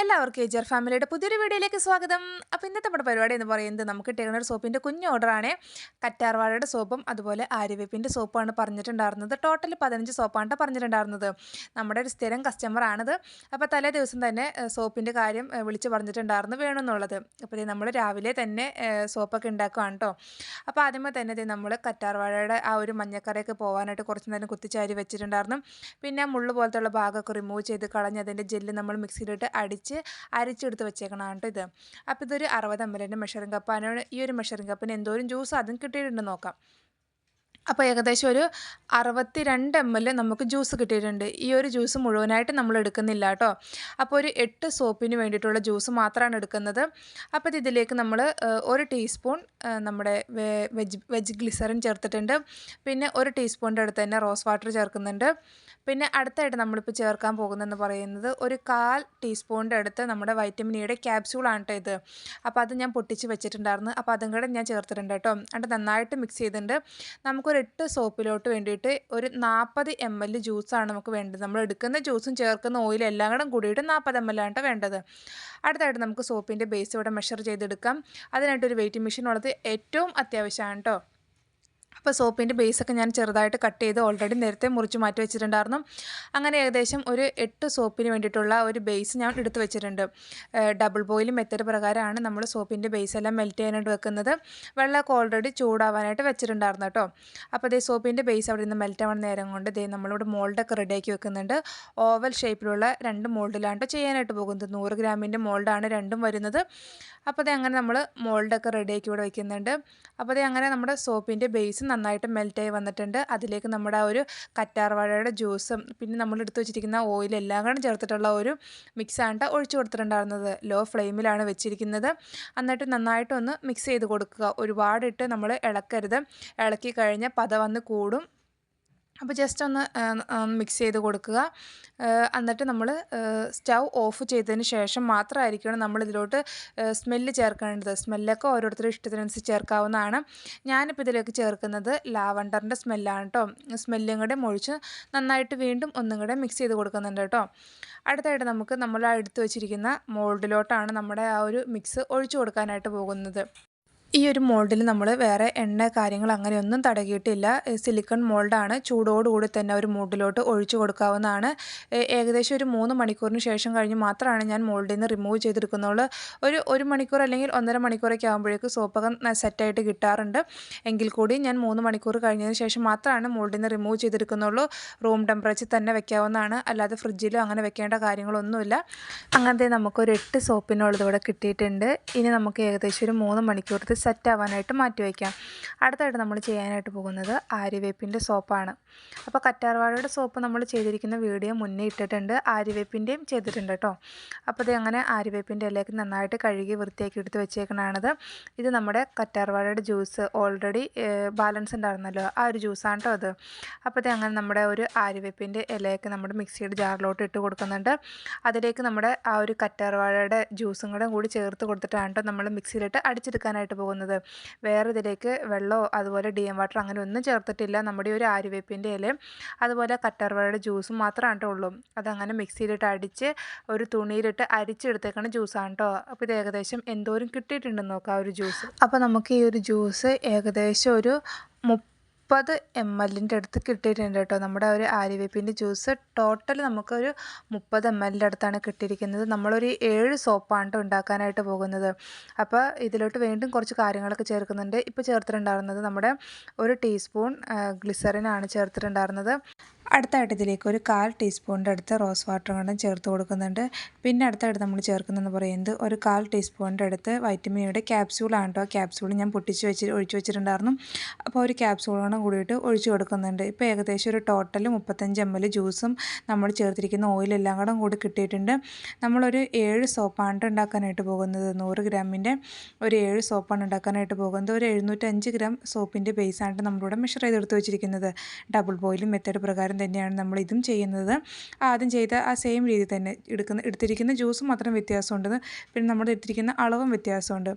എല്ലാവർക്കും എജർ ഫാമിലിയുടെ പുതിയൊരു വീഡിയോയിലേക്ക് സ്വാഗതം. അപ്പോൾ ഇന്നത്തെ നമ്മുടെ പരിപാടി എന്ന് പറയുന്നത് നമുക്ക് ടേണർ സോപ്പിന്റെ കുഞ്ഞ് ഓർഡറാണ് കറ്റാർവാഴയുടെ സോപ്പും അതുപോലെ ആര്യവേപ്പിന്റെ സോപ്പാണ് പറഞ്ഞിട്ടുണ്ടായിരുന്നത്. ടോട്ടൽ പതിനഞ്ച് സോപ്പാണ് പറഞ്ഞിട്ടുണ്ടായിരുന്നത്. നമ്മുടെ ഒരു സ്ഥിരം കസ്റ്റമറാണത് അപ്പോൾ തലേ ദിവസം തന്നെ സോപ്പിന്റെ കാര്യം വിളിച്ച് പറഞ്ഞിട്ടുണ്ടായിരുന്നു വേണമെന്നുള്ളത്. അപ്പോൾ നമ്മൾ രാവിലെ തന്നെ സോപ്പൊക്കെ ഉണ്ടാക്കുകയാണ് കേട്ടോ അപ്പോൾ ആദ്യമേ തന്നെ ഇത് നമ്മൾ കറ്റാർവാഴയുടെ ആ ഒരു മഞ്ഞക്കറയൊക്കെ പോകാനായിട്ട് കുറച്ച് നേരം കുത്തിച്ചാരി വെച്ചിട്ടുണ്ടായിരുന്നു. പിന്നെ മുള്ളു പോലത്തെ ഉള്ള ഭാഗമൊക്കെ റിമൂവ് ചെയ്ത് കളഞ്ഞ് അതിന്റെ ജെല്ല് നമ്മൾ മിക്സിയിലിട്ട് അടിച്ച് അരിച്ചെടുത്ത് വെച്ചേക്കണം കേട്ടോ ഇത്. അപ്പോൾ ഇതൊരു അറുപത് എം എല്ലിന്റെ മെഷറിംഗ് കപ്പാണ് ഈ ഒരു മെഷറിംഗ് കപ്പിന് എന്തോരം ജ്യൂസ് അതും കിട്ടിയിട്ടുണ്ട് നോക്കാം. അപ്പോൾ ഏകദേശം ഒരു അറുപത്തി രണ്ട് എം എൽ നമുക്ക് ജ്യൂസ് കിട്ടിയിട്ടുണ്ട്. ഈ ഒരു ജ്യൂസ് മുഴുവനായിട്ട് നമ്മൾ എടുക്കുന്നില്ല കേട്ടോ. അപ്പോൾ ഒരു എട്ട് സോപ്പിന് വേണ്ടിയിട്ടുള്ള ജ്യൂസ് മാത്രമാണ് എടുക്കുന്നത്. അപ്പോൾ ഇതിലേക്ക് നമ്മൾ ഒരു ടീസ്പൂൺ നമ്മുടെ വെജ് വെജ് ഗ്ലിസറിൻ ചേർത്തിട്ടുണ്ട്. പിന്നെ ഒരു ടീസ്പൂണിന്റെ അടുത്ത് തന്നെ റോസ് വാട്ടർ ചേർക്കുന്നുണ്ട്. പിന്നെ അടുത്തായിട്ട് നമ്മളിപ്പോൾ ചേർക്കാൻ പോകുന്നതെന്ന് പറയുന്നത് ഒരു കാൽ ടീസ്പൂണിന്റെ അടുത്ത് നമ്മുടെ വൈറ്റമിൻ ഇയുടെ ക്യാപ്സ്യൂളാണ് കേട്ടോ ഇത്. അപ്പോൾ അത് ഞാൻ പൊട്ടിച്ച് വെച്ചിട്ടുണ്ടായിരുന്നു. അപ്പോൾ അതും കൂടെ ഞാൻ ചേർത്തിട്ടുണ്ട് കേട്ടോ. എന്നിട്ട് നന്നായിട്ട് മിക്സ് ചെയ്തിട്ടുണ്ട്. നമുക്കൊരു എട്ട് സോപ്പിലോട്ട് വേണ്ടിയിട്ട് ഒരു നാൽപ്പത് എം എൽ ജ്യൂസാണ് നമുക്ക് വേണ്ടത്. നമ്മൾ എടുക്കുന്ന ജ്യൂസും ചേർക്കുന്ന ഓയിലും എല്ലാം കൂടെ കൂടിയിട്ട് നാൽപ്പത് എം എൽ ആണ് വേണ്ടത്. അടുത്തായിട്ട് നമുക്ക് സോപ്പിന്റെ ബേസ് ഇവിടെ മെഷർ ചെയ്തെടുക്കാം. അതിനായിട്ടൊരു വെയിറ്റിംഗ് മെഷീൻ ഉള്ളത് ഏറ്റവും അത്യാവശ്യമാണ് കേട്ടോ അപ്പോൾ സോപ്പിന്റെ ബേസൊക്കെ ഞാൻ ചെറുതായിട്ട് കട്ട് ചെയ്ത് ഓൾറെഡി നേരത്തെ മുറിച്ച് മാറ്റി വെച്ചിട്ടുണ്ടായിരുന്നു. അങ്ങനെ ഏകദേശം ഒരു എട്ട് സോപ്പിന് വേണ്ടിയിട്ടുള്ള ഒരു ബേസ് ഞാൻ എടുത്ത് വെച്ചിട്ടുണ്ട്. ഡബിൾ ബോയിൽ മെത്തേഡ് പ്രകാരമാണ് നമ്മൾ സോപ്പിന്റെ ബേസ് എല്ലാം മെൽറ്റ് ചെയ്യാനായിട്ട് വെക്കുന്നത്. വെള്ളമൊക്കെ ഓൾറെഡി ചൂടാവാനായിട്ട് വെച്ചിട്ടുണ്ടായിരുന്നു കേട്ടോ. അപ്പോൾ അതേ സോപ്പിന്റെ ബേസ് അവിടെ നിന്ന് മെൽറ്റ് ആവുന്ന നേരം കൊണ്ട് ദേ നമ്മളിവിടെ മോൾഡൊക്കെ റെഡിയാക്കി വെക്കുന്നുണ്ട്. ഓവൽ ഷേപ്പിലുള്ള രണ്ട് മോൾഡിലാണ് ട്ടോ ചെയ്യാനായിട്ട് പോകുന്നത്. നൂറ് ഗ്രാമിന്റെ മോൾഡാണ് രണ്ടും വരുന്നത്. അപ്പോൾ അതേ അങ്ങനെ നമ്മൾ മോൾഡൊക്കെ റെഡിയാക്കി ഇവിടെ വെക്കുന്നുണ്ട്. അപ്പോൾ അതേ അങ്ങനെ നമ്മുടെ സോപ്പിന്റെ ബേസ് നന്നായിട്ട് മെൽറ്റായി വന്നിട്ടുണ്ട്. അതിലേക്ക് നമ്മുടെ ആ ഒരു കറ്റാർവാഴയുടെ ജ്യൂസും പിന്നെ നമ്മൾ എടുത്തു വെച്ചിരിക്കുന്ന ഓയിൽ എല്ലാം കൂടെ ചേർത്തിട്ടുള്ള ഒരു മിക്സാണ് ഒഴിച്ചു കൊടുത്തിട്ടുണ്ടായിരുന്നത്. ലോ ഫ്ലെയിമിലാണ് വെച്ചിരിക്കുന്നത്. എന്നിട്ട് നന്നായിട്ടൊന്ന് മിക്സ് ചെയ്ത് കൊടുക്കുക. ഒരുപാടിട്ട് നമ്മൾ ഇളക്കരുത്. ഇളക്കി കഴിഞ്ഞാൽ പത വന്ന് കൂടും. അപ്പോൾ ജസ്റ്റ് ഒന്ന് മിക്സ് ചെയ്ത് കൊടുക്കുക. എന്നിട്ട് നമ്മൾ സ്റ്റൗ ഓഫ് ചെയ്തതിന് ശേഷം മാത്രമായിരിക്കണം നമ്മൾ ഇതിലോട്ട് സ്മെല്ല് ചേർക്കേണ്ടത്. സ്മെല്ലൊക്കെ ഓരോരുത്തരുടെ ഇഷ്ടത്തിനനുസരിച്ച് ചേർക്കാവുന്നതാണ്. ഞാനിപ്പോൾ ഇതിലേക്ക് ചേർക്കുന്നത് ലാവണ്ടറിന്റെ സ്മെല്ലാണ് കേട്ടോ സ്മെല്ലും കൂടെ മൊഴിച്ച് നന്നായിട്ട് വീണ്ടും ഒന്നും കൂടെ മിക്സ് ചെയ്ത് കൊടുക്കുന്നുണ്ട് കേട്ടോ അടുത്തായിട്ട് നമുക്ക് നമ്മൾ എടുത്ത് വെച്ചിരിക്കുന്ന മോൾഡിലോട്ടാണ് നമ്മുടെ ആ ഒരു മിക്സ് ഒഴിച്ചു കൊടുക്കാനായിട്ട് പോകുന്നത്. ഈ ഒരു മോൾഡിൽ നമ്മൾ വേറെ എണ്ണ കാര്യങ്ങൾ അങ്ങനെയൊന്നും തടകിയിട്ടില്ല. സിലിക്കൺ മോൾഡാണ്. ചൂടോടുകൂടി തന്നെ ഒരു മോൾഡിലോട്ട് ഒഴിച്ചു കൊടുക്കാവുന്നതാണ്. ഏകദേശം ഒരു മൂന്ന് മണിക്കൂറിന് ശേഷം കഴിഞ്ഞ് മാത്രമാണ് ഞാൻ മോൾഡിൽ നിന്ന് റിമൂവ് ചെയ്തെടുക്കുന്നുള്ളൂ ഒരു ഒരു മണിക്കൂർ അല്ലെങ്കിൽ ഒന്നര മണിക്കൂറൊക്കെ ആകുമ്പോഴേക്ക് സോപ്പൊക്കെ സെറ്റായിട്ട് കിട്ടാറുണ്ട്. എങ്കിൽ കൂടി ഞാൻ മൂന്ന് മണിക്കൂർ കഴിഞ്ഞതിന് ശേഷം മാത്രമാണ് മോൾഡിൽ നിന്ന് റിമൂവ് ചെയ്തെടുക്കുന്നുള്ളൂ റൂം ടെമ്പറേച്ചർ തന്നെ വെക്കാവുന്നതാണ്. അല്ലാതെ ഫ്രിഡ്ജിലോ അങ്ങനെ വെക്കേണ്ട കാര്യങ്ങളൊന്നുമില്ല. അങ്ങനത്തെ നമുക്കൊരു എട്ട് സോപ്പിനുള്ളത് ഇവിടെ കിട്ടിയിട്ടുണ്ട്. ഇനി നമുക്ക് ഏകദേശം ഒരു മൂന്ന് മണിക്കൂറത്തെ സെറ്റ് ആവാനായിട്ട് മാറ്റി വയ്ക്കാം. അടുത്തായിട്ട് നമ്മൾ ചെയ്യാനായിട്ട് പോകുന്നത് ആര്യവേപ്പിന്റെ സോപ്പാണ്. അപ്പോൾ കറ്റാർവാഴയുടെ സോപ്പ് നമ്മൾ ചെയ്തിരിക്കുന്ന വീഡിയോ മുന്നേ ഇട്ടിട്ടുണ്ട്. ആര്യവേപ്പിന്റെയും ചെയ്തിട്ടുണ്ട് കേട്ടോ. അപ്പോൾ ഇത് അങ്ങനെ ആര്യവേപ്പിന്റെ ഇലയൊക്കെ നന്നായിട്ട് കഴുകി വൃത്തിയാക്കി എടുത്ത് വെച്ചേക്കണാണിത്. ഇത് നമ്മുടെ കറ്റാർവാഴയുടെ ജ്യൂസ് ഓൾറെഡി ബാലൻസ് ഉണ്ടായിരുന്നല്ലോ. ആ ഒരു ജ്യൂസാണ് കേട്ടോ അത്. അപ്പോൾ ഇത് അങ്ങനെ നമ്മുടെ ഒരു ആര്യവേപ്പിന്റെ ഇലയൊക്കെ നമ്മുടെ മിക്സിയുടെ ജാറിലോട്ട് ഇട്ട് കൊടുക്കുന്നുണ്ട്. അതിലേക്ക് നമ്മുടെ ആ ഒരു കറ്റാർവാഴയുടെ ജ്യൂസും കൂടെ കൂടി ചേർത്ത് കൊടുത്തിട്ടാണ് കേട്ടോ നമ്മൾ മിക്സിയിലിട്ട് അടിച്ചെടുക്കാനായിട്ട് പോകുന്നത്. വേറെ ഇതിലേക്ക് വെള്ളമോ അതുപോലെ ഡി എം വാട്ടർ അങ്ങനെ ഒന്നും ചേർത്തിട്ടില്ല. നമ്മുടെ ഒരു ആര്യവേപ്പിന്റെ ഇലയും അതുപോലെ കട്ടർവാഴയുടെ ജ്യൂസും മാത്രമാണ് കേട്ടോ ഉള്ളൂ. അതങ്ങനെ മിക്സിയിലിട്ട് അടിച്ച് ഒരു തുണിയിലിട്ട് അരിച്ചെടുത്തേക്കണ ജ്യൂസാണ് കേട്ടോ അപ്പോൾ ഇത് ഏകദേശം എന്തോരം കിട്ടിയിട്ടുണ്ടെന്ന് നോക്കാം ആ ഒരു ജ്യൂസ് അപ്പോൾ നമുക്ക് ഈ ഒരു ജ്യൂസ് ഏകദേശം ഒരു മുപ്പത് എം എല്ലിന്റെ അടുത്ത് കിട്ടിയിട്ടുണ്ട് കേട്ടോ. നമ്മുടെ ഒരു ആര്യവേപ്പിന്റെ ജ്യൂസ്. ടോട്ടൽ നമുക്കൊരു മുപ്പത് എം എല്ലിന്റെ അടുത്താണ് കിട്ടിയിരിക്കുന്നത്. നമ്മളൊരു ഏഴ് സോപ്പാണ് ഉണ്ടാക്കാനായിട്ട് പോകുന്നത്. അപ്പോൾ ഇതിലോട്ട് വീണ്ടും കുറച്ച് കാര്യങ്ങളൊക്കെ ചേർക്കുന്നുണ്ട്. ഇപ്പോൾ ചേർത്തിട്ടുണ്ടായിരുന്നത് നമ്മുടെ ഒരു ടീസ്പൂൺ ഗ്ലിസറിനാണ് ചേർത്തിട്ടുണ്ടായിരുന്നത് അടുത്തായിട്ട് ഇതിലേക്ക് ഒരു കാൽ ടീസ്പൂണിന്റെ അടുത്ത് റോസ് വാട്ടർ കൊണ്ടും ചേർത്ത് കൊടുക്കുന്നുണ്ട്. പിന്നെ അടുത്തായിട്ട് നമ്മൾ ചേർക്കുന്നതെന്ന് പറയുന്നത് ഒരു കാൽ ടീസ്പൂണിന്റെ അടുത്ത് വൈറ്റമിൻ ഇയുടെ ക്യാപ്സ്യൂളാണ് കേട്ടോ. ക്യാപ്സ്യൂൾ ഞാൻ പൊട്ടിച്ച് വെച്ച് ഒഴിച്ച് വെച്ചിട്ടുണ്ടായിരുന്നു. അപ്പോൾ ഒരു ക്യാപ്സ്യൂളോടും കൂടിയിട്ട് ഒഴിച്ചു കൊടുക്കുന്നുണ്ട്. ഇപ്പോൾ ഏകദേശം ഒരു ടോട്ടൽ മുപ്പത്തഞ്ച് എം എൽ ജ്യൂസും നമ്മൾ ചേർത്തിരിക്കുന്ന ഓയിലെല്ലാം കൂടെ കൂടി കിട്ടിയിട്ടുണ്ട്. നമ്മളൊരു ഏഴ് സോപ്പാണ് ട്ടോ ഉണ്ടാക്കാനായിട്ട് പോകുന്നത്. നൂറ് ഗ്രാമിന്റെ ഒരു ഏഴ് സോപ്പാണ് ഉണ്ടാക്കാനായിട്ട് പോകുന്നത്. ഒരു എഴുന്നൂറ്റഞ്ച് ഗ്രാം സോപ്പിന്റെ ബേസാണ് നമ്മളിവിടെ മെഷർ ചെയ്തെടുത്ത് വെച്ചിരിക്കുന്നത്. ഡബിൾ ബോയിലും മെത്തേഡ് പ്രകാരം തന്നെയാണ് നമ്മൾ ഇതും ചെയ്യുന്നത്. ആദ്യം ചെയ്ത ആ സെയിം രീതി തന്നെ എടുക്കുന്ന എടുത്തിരിക്കുന്ന ജ്യൂസ് മാത്രം വ്യത്യാസമുണ്ട്. പിന്നെ നമ്മൾ എടുത്തിരിക്കുന്ന അളവും വ്യത്യാസമുണ്ട്.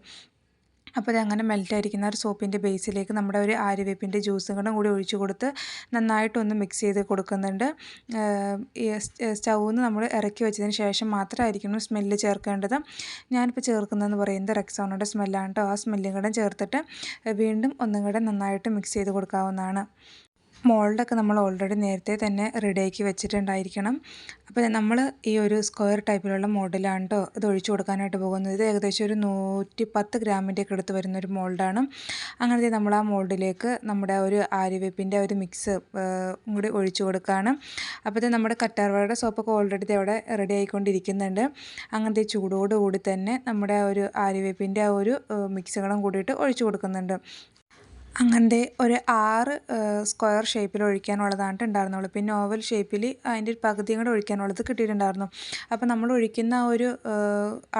അപ്പോൾ അതങ്ങനെ മെൽറ്റായിരിക്കുന്ന ഒരു സോപ്പിന്റെ ബേസിലേക്ക് നമ്മുടെ ഒരു ആര്യവേപ്പിന്റെ ജ്യൂസും കൂടെ കൂടി ഒഴിച്ചു കൊടുത്ത് നന്നായിട്ടൊന്ന് മിക്സ് ചെയ്ത് കൊടുക്കുന്നുണ്ട്. നിന്ന് നമ്മൾ ഇറക്കി വെച്ചതിന് ശേഷം മാത്രമായിരിക്കണം സ്മെല്ല് ചേർക്കേണ്ടത്. ഞാനിപ്പോൾ ചേർക്കുന്നതെന്ന് പറയുന്നത് റെക്സോണയുടെ സ്മെല്ലാണ് കേട്ടോ. ആ സ്മെല്ലും കൂടെ ചേർത്തിട്ട് വീണ്ടും ഒന്നും കൂടെ നന്നായിട്ട് മിക്സ് ചെയ്ത് കൊടുക്കാവുന്നതാണ്. മോൾഡൊക്കെ നമ്മൾ ഓൾറെഡി നേരത്തെ തന്നെ റെഡിയാക്കി വെച്ചിട്ടുണ്ടായിരിക്കണം. അപ്പോൾ നമ്മൾ ഈ ഒരു സ്ക്വയർ ടൈപ്പിലുള്ള മോഡലാണ് കേട്ടോ ഇത് ഒഴിച്ചു കൊടുക്കാനായിട്ട് പോകുന്നത്. ഇത് ഏകദേശം ഒരു നൂറ്റി പത്ത് ഗ്രാമിന്റെയൊക്കെ എടുത്ത് വരുന്ന ഒരു മോൾഡാണ്. അങ്ങനത്തെ നമ്മൾ ആ മോൾഡിലേക്ക് നമ്മുടെ ഒരു ആര്യവേപ്പിന്റെ ഒരു മിക്സ് കൂടി ഒഴിച്ചു കൊടുക്കുകയാണ് അപ്പോൾ നമ്മുടെ കറ്റാർവാഴയുടെ സോപ്പൊക്കെ ഓൾറെഡി അവിടെ റെഡി ആയിക്കൊണ്ടിരിക്കുന്നുണ്ട്. അങ്ങനത്തെ ചൂടോടുകൂടി തന്നെ നമ്മുടെ ഒരു ആര്യവേപ്പിന്റെ ആ ഒരു മിക്സുകളും കൂടിയിട്ട് ഒഴിച്ചു കൊടുക്കുന്നുണ്ട്. അങ്ങനത്തെ ഒരു ആറ് സ്ക്വയർ ഷേപ്പിൽ ഒഴിക്കാനുള്ളതാണ് ഉണ്ടായിരുന്നുള്ളൂ. പിന്നെ ഓവൽ ഷേപ്പിൽ അതിന്റെ ഒരു പകുതിയും കൂടെ ഒഴിക്കാനുള്ളത് കിട്ടിയിട്ടുണ്ടായിരുന്നു. അപ്പോൾ നമ്മൾ ഒഴിക്കുന്ന ആ ഒരു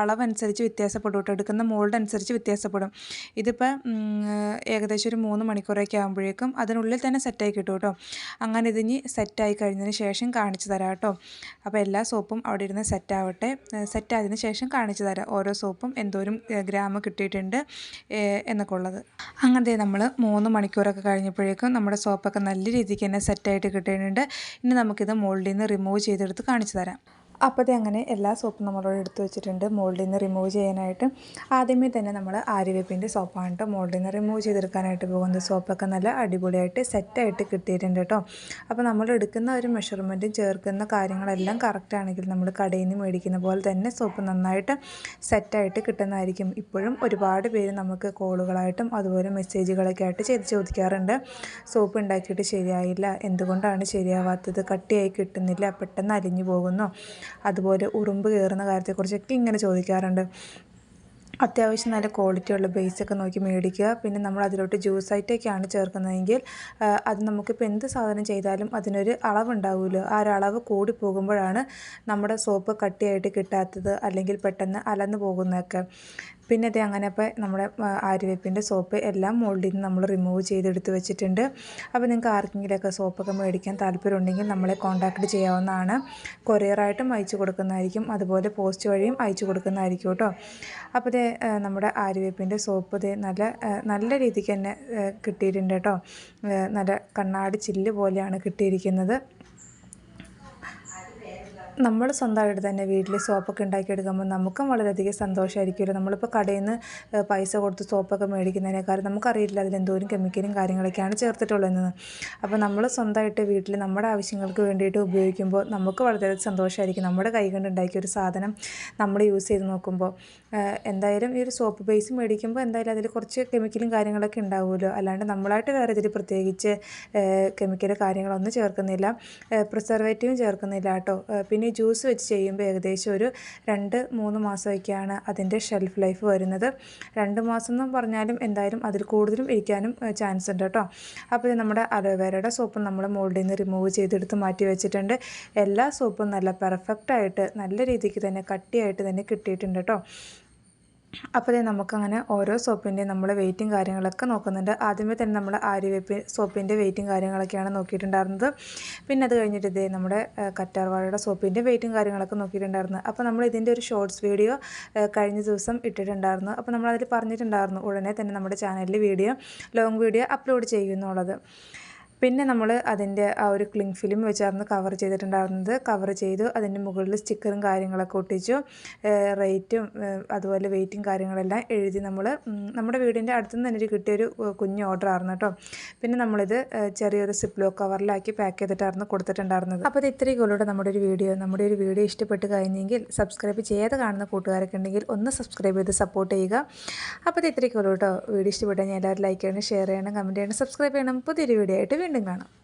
അളവനുസരിച്ച് വ്യത്യാസപ്പെടും കേട്ടോ. എടുക്കുന്ന മോൾഡ് അനുസരിച്ച് വ്യത്യാസപ്പെടും ഇതിപ്പോൾ ഏകദേശം ഒരു മൂന്ന് മണിക്കൂറൊക്കെ ആകുമ്പോഴേക്കും അതിനുള്ളിൽ തന്നെ സെറ്റായി കിട്ടും കേട്ടോ. അങ്ങനെ ഇതിന് സെറ്റായി കഴിഞ്ഞതിന് ശേഷം കാണിച്ചു തരാം കേട്ടോ. അപ്പോൾ എല്ലാ സോപ്പും അവിടെ ഇരുന്ന് സെറ്റാവട്ടെ. സെറ്റായതിനു ശേഷം കാണിച്ചു തരാം ഓരോ സോപ്പും എന്തോരം ഗ്രാം കിട്ടിയിട്ടുണ്ട് എന്നൊക്കെ ഉള്ളത്. അങ്ങനത്തെ നമ്മൾ മൂന്ന് മണിക്കൂറൊക്കെ കഴിഞ്ഞപ്പോഴേക്കും നമ്മുടെ സോപ്പൊക്കെ നല്ല രീതിക്ക് തന്നെ സെറ്റായിട്ട് കിട്ടിയിട്ടുണ്ട്. ഇനി നമുക്കിത് മോൾഡിൽ നിന്ന് റിമൂവ് ചെയ്തെടുത്ത് കാണിച്ചു തരാം. അപ്പോഴത്തെ അങ്ങനെ എല്ലാ സോപ്പും നമ്മളോട് എടുത്തു വെച്ചിട്ടുണ്ട്. മോൾഡിൽ നിന്ന് റിമൂവ് ചെയ്യാനായിട്ട്. ആദ്യമേ തന്നെ നമ്മൾ ആര്യവേപ്പിന്റെ സോപ്പാണ് കേട്ടോ മോൾഡിൽ നിന്ന് റിമൂവ് ചെയ്തെടുക്കാനായിട്ട് പോകുന്ന സോപ്പൊക്കെ നല്ല അടിപൊളിയായിട്ട് സെറ്റായിട്ട് കിട്ടിയിട്ടുണ്ട് കേട്ടോ അപ്പോൾ നമ്മൾ എടുക്കുന്ന ഒരു മെഷർമെന്റും ചേർക്കുന്ന കാര്യങ്ങളെല്ലാം കറക്റ്റ് ആണെങ്കിൽ നമ്മൾ കടയിൽ നിന്ന് മേടിക്കുന്ന പോലെ തന്നെ സോപ്പ് നന്നായിട്ട് സെറ്റായിട്ട് കിട്ടുന്നതായിരിക്കും. ഇപ്പോഴും ഒരുപാട് പേര് നമുക്ക് കോളുകളായിട്ടും അതുപോലെ മെസ്സേജുകളൊക്കെ ആയിട്ട് ചെയ്ത് ചോദിക്കാറുണ്ട്. സോപ്പ് ഉണ്ടാക്കിയിട്ട് ശരിയായില്ല. എന്തുകൊണ്ടാണ് ശരിയാവാത്തത്? കട്ടിയായി കിട്ടുന്നില്ല. പെട്ടെന്ന് അലിഞ്ഞു പോകുന്നു. അതുപോലെ ഉറുമ്പ് കയറുന്ന കാര്യത്തെക്കുറിച്ചൊക്കെ ഇങ്ങനെ ചോദിക്കാറുണ്ട്. അത്യാവശ്യം നല്ല ക്വാളിറ്റി ക്വാളിറ്റിയുള്ള ബേസൊക്കെ നോക്കി മേടിക്കുക. പിന്നെ നമ്മൾ അതിലോട്ട് ജ്യൂസ് ആയിട്ടൊക്കെയാണ് ചേർക്കുന്നതെങ്കിൽ അത് നമുക്കിപ്പോൾ എന്ത് സാധനം ചെയ്താലും അതിനൊരു അളവുണ്ടാവുമല്ലോ. ആ ഒരു അളവ് കൂടി പോകുമ്പോഴാണ് നമ്മുടെ സോപ്പ് കട്ടിയായിട്ട് കിട്ടാത്തത് അല്ലെങ്കിൽ പെട്ടെന്ന് അലന്ന് പോകുന്നതൊക്കെ. പിന്നെ ഇത് അങ്ങനെ അപ്പോൾ നമ്മുടെ ആര്യവേപ്പിന്റെ സോപ്പ് എല്ലാം മോൾഡിൽ നിന്ന് നമ്മൾ റിമൂവ് ചെയ്തെടുത്ത് വെച്ചിട്ടുണ്ട്. അപ്പോൾ നിങ്ങൾക്ക് ആർക്കെങ്കിലുമൊക്കെ സോപ്പൊക്കെ മേടിക്കാൻ താല്പര്യമുണ്ടെങ്കിൽ നമ്മളെ കോൺടാക്റ്റ് ചെയ്യാവുന്നതാണ്. കൊറിയറായിട്ടും അയച്ചു കൊടുക്കുന്നതായിരിക്കും. അതുപോലെ പോസ്റ്റ് വഴിയും അയച്ചു കൊടുക്കുന്നതായിരിക്കും കേട്ടോ. അപ്പോൾ ഇത് നമ്മുടെ ആര്യവേപ്പിന്റെ സോപ്പ് ഇത് നല്ല നല്ല രീതിക്ക് തന്നെ കിട്ടിയിട്ടുണ്ട് കേട്ടോ. നല്ല കണ്ണാടി ചില്ല് പോലെയാണ് കിട്ടിയിരിക്കുന്നത്. നമ്മൾ സ്വന്തമായിട്ട് തന്നെ വീട്ടിൽ സോപ്പൊക്കെ ഉണ്ടാക്കിയെടുക്കുമ്പോൾ നമുക്കും വളരെയധികം സന്തോഷമായിരിക്കുമല്ലോ നമ്മളിപ്പോൾ കടയിൽ നിന്ന് പൈസ കൊടുത്ത് സോപ്പൊക്കെ മേടിക്കുന്നതിനേക്കാളും നമുക്കറിയില്ല അതിലെന്തോരം കെമിക്കലും കാര്യങ്ങളൊക്കെയാണ് ചേർത്തിട്ടുള്ളതെന്ന്. അപ്പോൾ നമ്മൾ സ്വന്തമായിട്ട് വീട്ടിൽ നമ്മുടെ ആവശ്യങ്ങൾക്ക് വേണ്ടിയിട്ട് ഉപയോഗിക്കുമ്പോൾ നമുക്ക് വളരെയധികം സന്തോഷമായിരിക്കും. നമ്മുടെ കൈ കൊണ്ട് ഉണ്ടാക്കിയ ഒരു സാധനം നമ്മൾ യൂസ് ചെയ്ത് നോക്കുമ്പോൾ. എന്തായാലും ഈ ഒരു സോപ്പ് ബേസ് മേടിക്കുമ്പോൾ എന്തായാലും അതിൽ കുറച്ച് കെമിക്കലും കാര്യങ്ങളൊക്കെ ഉണ്ടാവുമല്ലോ. അല്ലാണ്ട് നമ്മളായിട്ട് വേറെ ഇതിൽ പ്രത്യേകിച്ച് കെമിക്കൽ കാര്യങ്ങളൊന്നും ചേർക്കുന്നില്ല. പ്രിസർവേറ്റീവും ചേർക്കുന്നില്ല കേട്ടോ. പിന്നെ പിന്നെ ജ്യൂസ് വെച്ച് ചെയ്യുമ്പോൾ ഏകദേശം ഒരു രണ്ട് മൂന്ന് മാസമൊക്കെയാണ് അതിന്റെ ഷെൽഫ് ലൈഫ് വരുന്നത്. രണ്ട് മാസം എന്ന് പറഞ്ഞാലും എന്തായാലും അതിൽ കൂടുതലും ഇരിക്കാനും ചാൻസ് ഉണ്ട് കേട്ടോ. അപ്പോൾ നമ്മുടെ അലോവേരയുടെ സോപ്പ് നമ്മൾ മോൾഡിൽ നിന്ന് റിമൂവ് ചെയ്തെടുത്ത് മാറ്റി വെച്ചിട്ടുണ്ട്. എല്ലാ സോപ്പും നല്ല പെർഫെക്റ്റായിട്ട് നല്ല രീതിക്ക് തന്നെ കട്ടിയായിട്ട് തന്നെ കിട്ടിയിട്ടുണ്ട് കേട്ടോ. അപ്പോൾ നമുക്കങ്ങനെ ഓരോ സോപ്പിന്റെയും നമ്മൾ വെയിറ്റും കാര്യങ്ങളൊക്കെ നോക്കുന്നുണ്ട്. ആദ്യമേ തന്നെ നമ്മൾ ആര്യവേപ്പ് സോപ്പിന്റെ വെയിറ്റും കാര്യങ്ങളൊക്കെയാണ് നോക്കിയിട്ടുണ്ടായിരുന്നത്. പിന്നെ അത് കഴിഞ്ഞിട്ട് ഇതേ നമ്മുടെ കറ്റാർവാഴയുടെ സോപ്പിന്റെ വെയിറ്റും കാര്യങ്ങളൊക്കെ നോക്കിയിട്ടുണ്ടായിരുന്നു. അപ്പോൾ നമ്മൾ ഇതിന്റെ ഒരു ഷോർട്സ് വീഡിയോ കഴിഞ്ഞ ദിവസം ഇട്ടിട്ടുണ്ടായിരുന്നു. അപ്പോൾ നമ്മളതിൽ പറഞ്ഞിട്ടുണ്ടായിരുന്നു ഉടനെ തന്നെ നമ്മുടെ ചാനലിൽ വീഡിയോ ലോങ് വീഡിയോ അപ്ലോഡ് ചെയ്യുന്നുള്ളത്. പിന്നെ നമ്മൾ അതിന്റെ ആ ഒരു ക്ലിങ് ഫിലിം വെച്ചായിരുന്നു കവർ ചെയ്തിട്ടുണ്ടായിരുന്നത്. കവർ ചെയ്തു അതിന്റെ മുകളിൽ സ്റ്റിക്കറും കാര്യങ്ങളൊക്കെ ഒട്ടിച്ചു റേറ്റും അതുപോലെ വെയിറ്റും കാര്യങ്ങളെല്ലാം എഴുതി നമ്മൾ നമ്മുടെ വീടിന്റെ അടുത്തുനിന്ന് തന്നെ ഒരു കിട്ടിയൊരു കുഞ്ഞ് ഓർഡർ ആയിരുന്നു കേട്ടോ. പിന്നെ നമ്മളിത് ചെറിയൊരു സിപ്ലോ കവറിലാക്കി പാക്ക് ചെയ്തിട്ടായിരുന്നു കൊടുത്തിട്ടുണ്ടായിരുന്നത്. അപ്പോൾ ഇത് ഇത്രയും കൂടെ നമ്മുടെ ഒരു വീഡിയോ. നമ്മുടെ ഒരു വീഡിയോ ഇഷ്ടപ്പെട്ട് കഴിഞ്ഞെങ്കിൽ സബ്സ്ക്രൈബ് ചെയ്യാതെ കാണുന്ന കൂട്ടുകാരൊക്കെ ഉണ്ടെങ്കിൽ ഒന്ന് സബ്സ്ക്രൈബ് ചെയ്ത് സപ്പോർട്ട് ചെയ്യുക. അപ്പോൾ ഇത് കൂടെ കേട്ടോ. വീഡിയോ ഇഷ്ടപ്പെട്ടാൽ ഞാൻ എല്ലാവരും ലൈക്ക് ചെയ്യണം ഷെയർ ചെയ്യണം കമന്റ് ചെയ്യണം സബ്സ്ക്രൈബ് ചെയ്യണം. പുതിയൊരു വീഡിയോ ആയിട്ട് വീണ്ടും കാണാം.